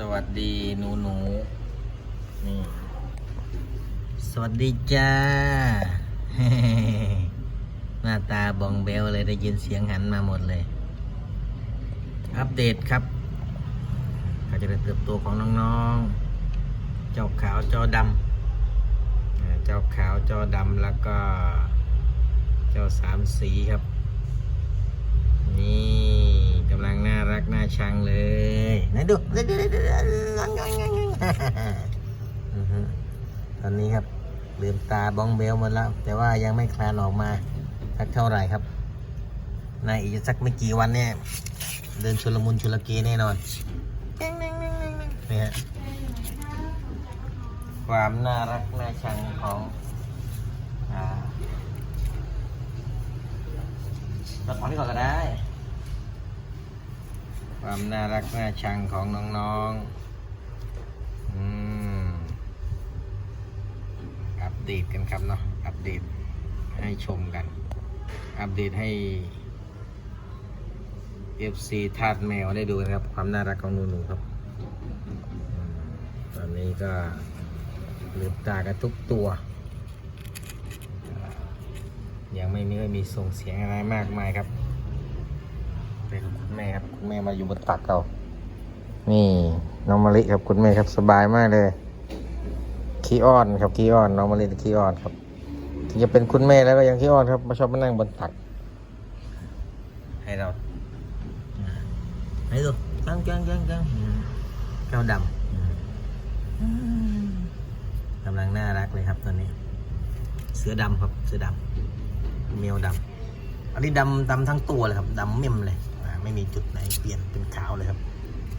สวัสดีหนูหนูนี่สวัสดีจ้า หน้าตาบองเบลเลยได้ยินเสียงหันมาหมดเลย อัปเดตครับการเจริญเติบโตของน้องๆ เจ้าขาวจอดำเจ้าขาวจอดำแล้วก็ เจ้าสามสีครับ นี่กำลังน่ารักน่าชังเลย ดูตอนนี้ครับลืมตาบ้องเบลหมดแล้ว แต่ว่ายังไม่คลานออกมาสักเท่าไหร่ครับในอีกสักไม่กี่วันเนี่ยเดินชุลมุนชุลเกแน่นอนนี่ฮะความน่ารักน่าชังของอ่าเราถอนที่ก่อนก็ได้ ความน่ารักน่าชังของน้องๆอืมอัปเดตกันครับเนาะ อัปเดตให้ชมกัน อัปเดตให้ FC ทาดแมวได้ดูนะครับ ความน่ารักของหนูๆครับอตอนนี้ก็ลืมตากันทุกตัว ยังไม่มีมีส่งเสียงอะไรมากมายครับ เป็นคุณแม่ครับคุณแม่มาอยู่บนตักเรานี่น้องมะลิครับคุณแม่ครับสบายมากเลยขี้อ้อนครับขี้อ้อนน้องมะลิขี้อ้อนครับถึงจะเป็นคุณแม่แล้วก็ยังขี้อ้อนครับมาชอบมานั่งบนตัก ให้เราให้ดูจังจังจังจังแก้วดำกำลังน่ารักเลยครับตอนนี้ เสือดำครับเสือดำเมียวดำอันนี้ดำดำทั้งตัวเลยครับดำเมี่ยมเลย ไม่มีจุดไหนเปลี่ยนเป็นขาวเลยครับ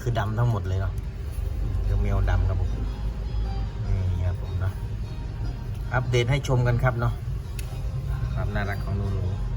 คือดำทั้งหมดเลยเนาะคือเมียวดำครับผมนี่ครับผมเนาะอัปเดตให้ชมกันครับเนาะความน่ารักของหนูๆ